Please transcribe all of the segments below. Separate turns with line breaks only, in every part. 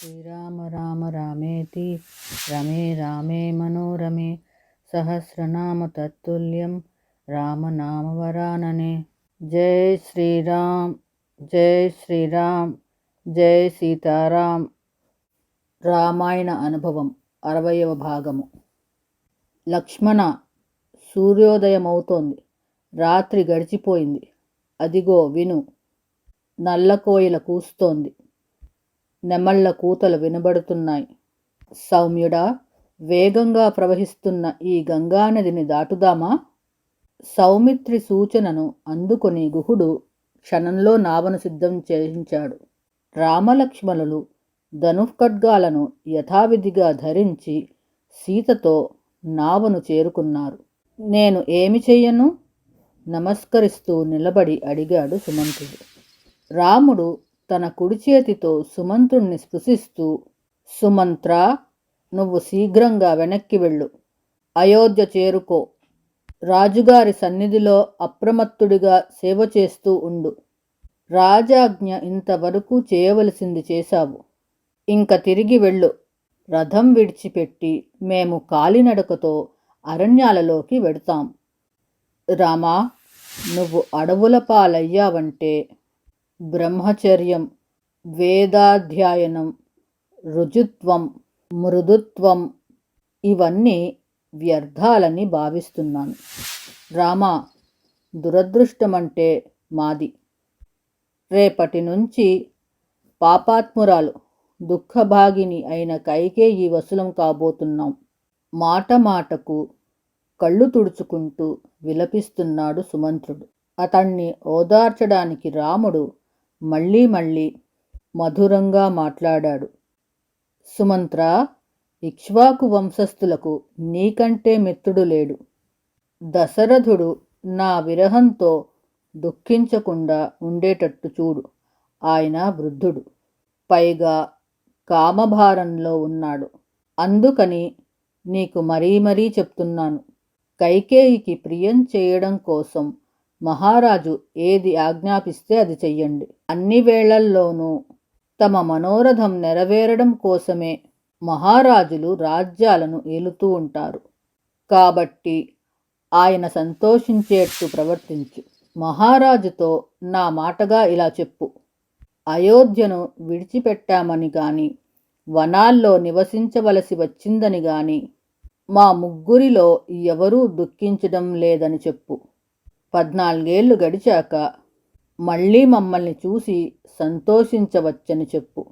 శ్రీరామ రామ రామేతి రమే రామే మనోరమే సహస్రనామ తత్తుల్యం రామనామవరాననే జై శ్రీరామ్ జై శ్రీరామ్ జై సీతారాం. రామాయణ అనుభవం అరవయవ భాగము. లక్ష్మణ సూర్యోదయమవుతోంది. రాత్రి గడిచిపోయింది. అదిగో విను నల్లకోయిల కూస్తోంది. నెమళ్ళ కూతలు వినబడుతున్నాయి. సౌమ్యుడా వేగంగా ప్రవహిస్తున్న ఈ గంగానదిని దాటుదామా? సౌమిత్రి సూచనను అందుకొని గుహుడు క్షణంలో నావను సిద్ధం చేయించాడు. రామలక్ష్మణులు ధనుఖడ్గాలను యథావిధిగా ధరించి సీతతో నావను చేరుకున్నారు. నేను ఏమి చెయ్యను? నమస్కరిస్తూ నిలబడి అడిగాడు సుమంతుడు రాముడు తన కుడి చేతితో సుమంతుణ్ణి స్పృశిస్తూ సుమంత్ర నువ్వు శీఘ్రంగా వెనక్కి వెళ్ళు. అయోధ్య చేరుకో. రాజుగారి సన్నిధిలో అప్రమత్తుడిగా సేవ చేస్తూ ఉండు. రాజాజ్ఞ ఇంతవరకు చేయవలసింది చేశావు. ఇంక తిరిగి వెళ్ళు. రథం విడిచిపెట్టి మేము కాలినడకతో అరణ్యాలలోకి వెడతాం. రామా నువ్వు అడవుల పాలయ్యావంటే బ్రహ్మచర్యం వేదాధ్యయనం రుజుత్వం మృదుత్వం ఇవన్నీ వ్యర్థాలని భావిస్తున్నాను. రామా దురదృష్టమంటే మాది. రేపటి నుంచి పాపాత్మురాలు దుఃఖభాగిని అయిన కైకే ఈ వసులం కాబోతున్నాం. మాట మాటకు కళ్ళు తుడుచుకుంటూ విలపిస్తున్నాడు సుమంత్రుడు. అతన్ని ఓదార్చడానికి రాముడు మళ్ళీ మళ్ళీ మధురంగా మాట్లాడాడు. సుమంత్ర ఇక్ష్వాకు వంశస్థులకు నీకంటే మిత్రుడు లేడు. దశరథుడు నా విరహంతో దుఃఖించకుండా ఉండేటట్టు చూడు. ఆయన వృద్ధుడు. పైగా కామభారంలో ఉన్నాడు. అందుకని నీకు మరీ మరీ చెప్తున్నాను. కైకేయికి ప్రియం చేయడం కోసం మహారాజు ఏది ఆజ్ఞాపిస్తే అది చెయ్యండి. అన్ని వేళల్లోనూ తమ మనోరథం నెరవేరడం కోసమే మహారాజులు రాజ్యాలను ఏలుతూ ఉంటారు. కాబట్టి ఆయన సంతోషించేట్టు ప్రవర్తించు. మహారాజుతో నా మాటగా ఇలా చెప్పు. అయోధ్యను విడిచిపెట్టామని గాని వనాల్లో నివసించవలసి వచ్చిందని గాని మా ముగ్గురిలో ఎవరూ దుఃఖించడం లేదని చెప్పు. పద్నాలుగేళ్ళు గడిచాక మళ్ళీ మమ్మల్ని చూసి సంతోషించవచ్చని చెప్పు.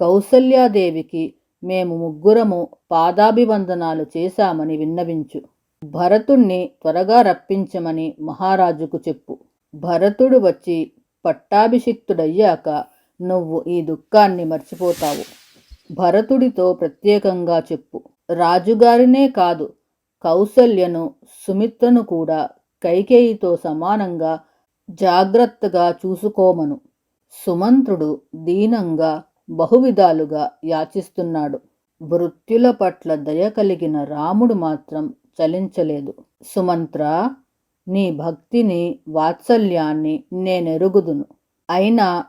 కౌసల్యాదేవికి మేము ముగ్గురము పాదాభివందనాలు చేశామని విన్నవించు. భరతుణ్ణి త్వరగా రప్పించమని మహారాజుకు చెప్పు. భరతుడు వచ్చి పట్టాభిషిక్తుడయ్యాక నువ్వు ఈ దుఃఖాన్ని మర్చిపోతావు. భరతుడితో ప్రత్యేకంగా చెప్పు. రాజుగారినే కాదు కౌసల్యను సుమిత్రను కూడా కైకేయితో సమానంగా జాగ్రత్తగా చూసుకోమను. సుమంత్రుడు దీనంగా బహువిధాలుగా యాచిస్తున్నాడు. మృత్యుల పట్ల దయ కలిగిన రాముడు మాత్రం చలించలేదు. సుమంత్ర నీ భక్తిని వాత్సల్యాన్ని నేనెరుగుదును. అయినా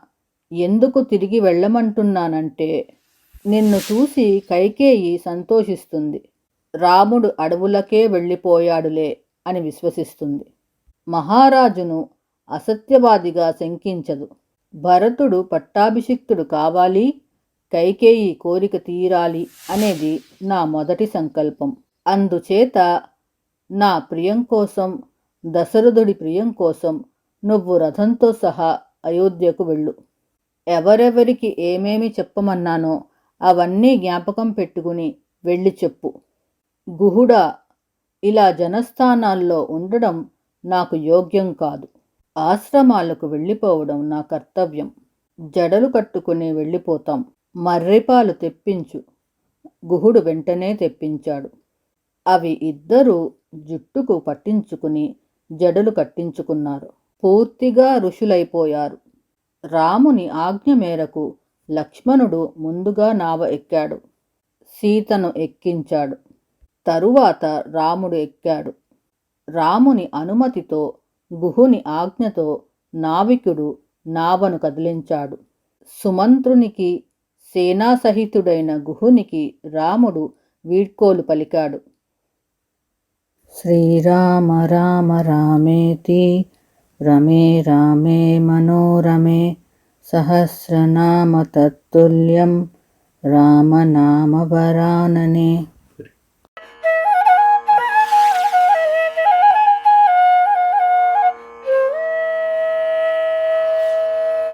ఎందుకు తిరిగి వెళ్ళమంటున్నానంటే నిన్ను చూసి కైకేయి సంతోషిస్తుంది. రాముడు అడవులకే వెళ్ళిపోయాడులే. అని విశ్వసిస్తుంది. మహారాజును అసత్యవాదిగా శంకించదు. భరతుడు పట్టాభిషిక్తుడు కావాలి కైకేయి కోరిక తీరాలి అనేది నా మొదటి సంకల్పం. అందుచేత నా ప్రియం కోసం దశరథుడి ప్రియం కోసం నువ్వు రథంతో సహా అయోధ్యకు వెళ్ళు. ఎవరెవరికి ఏమేమి చెప్పమన్నానో అవన్నీ జ్ఞాపకం పెట్టుకుని వెళ్ళి చెప్పు. గుహుడా ఇలా జనస్థానాల్లో ఉండడం నాకు యోగ్యం కాదు. ఆశ్రమాలకు వెళ్ళిపోవడం నా కర్తవ్యం. జడలు కట్టుకుని వెళ్ళిపోతాం. మర్రిపాలు తెప్పించు. గుహుడు వెంటనే తెప్పించాడు. అవి ఇద్దరూ జుట్టుకు పట్టించుకుని జడలు కట్టించుకున్నారు. పూర్తిగా ఋషులైపోయారు. రాముని ఆజ్ఞ మేరకు లక్ష్మణుడు ముందుగా నావ ఎక్కాడు. సీతను ఎక్కించాడు. తరువాత రాముడు ఎక్కాడు. రాముని అనుమతితో గుహుని ఆజ్ఞతో నావికుడు నావను కదిలించాడు. సుమంత్రునికి సేనాసహితుడైన గుహునికి రాముడు వీడ్కోలు పలికాడు. శ్రీరామ రామ రామేతి రమే రామే మనోరమే సహస్రనామ తత్తుల్యం రామనామవరాననే